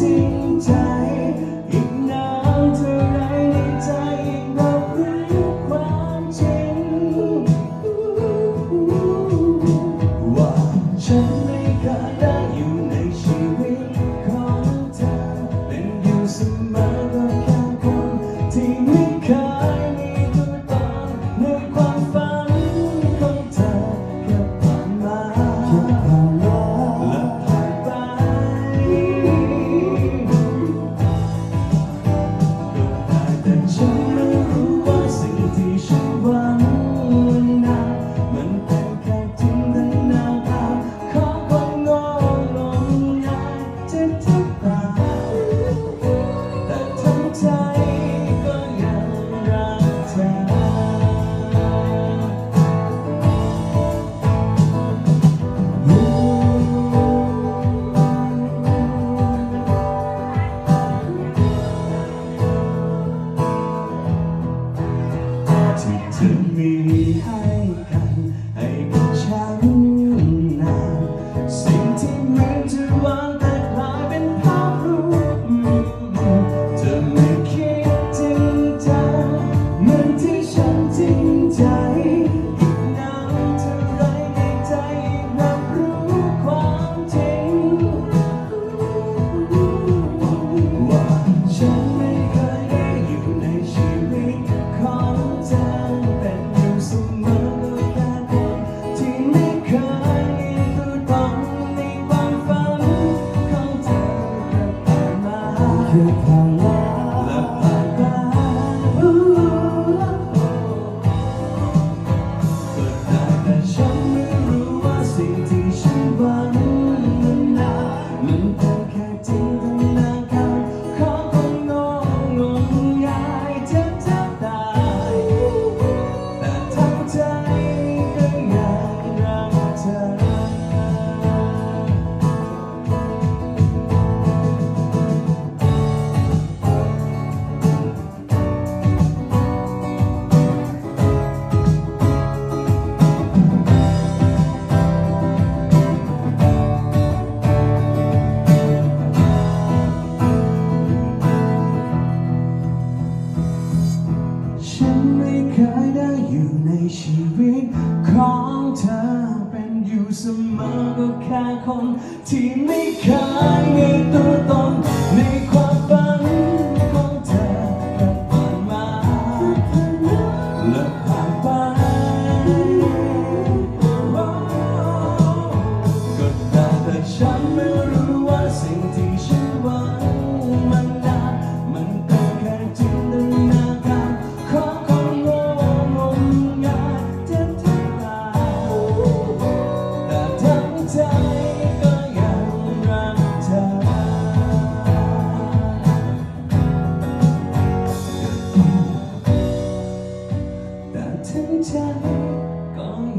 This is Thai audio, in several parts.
จริงใจ to me. you come ฉันไม่เคยได้อยู่ในชีวิตของเธอเป็นอยู่เสมอก็แค่คนที่ไม่เคยมีตัวตนใน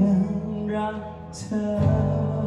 ยังรักเธอ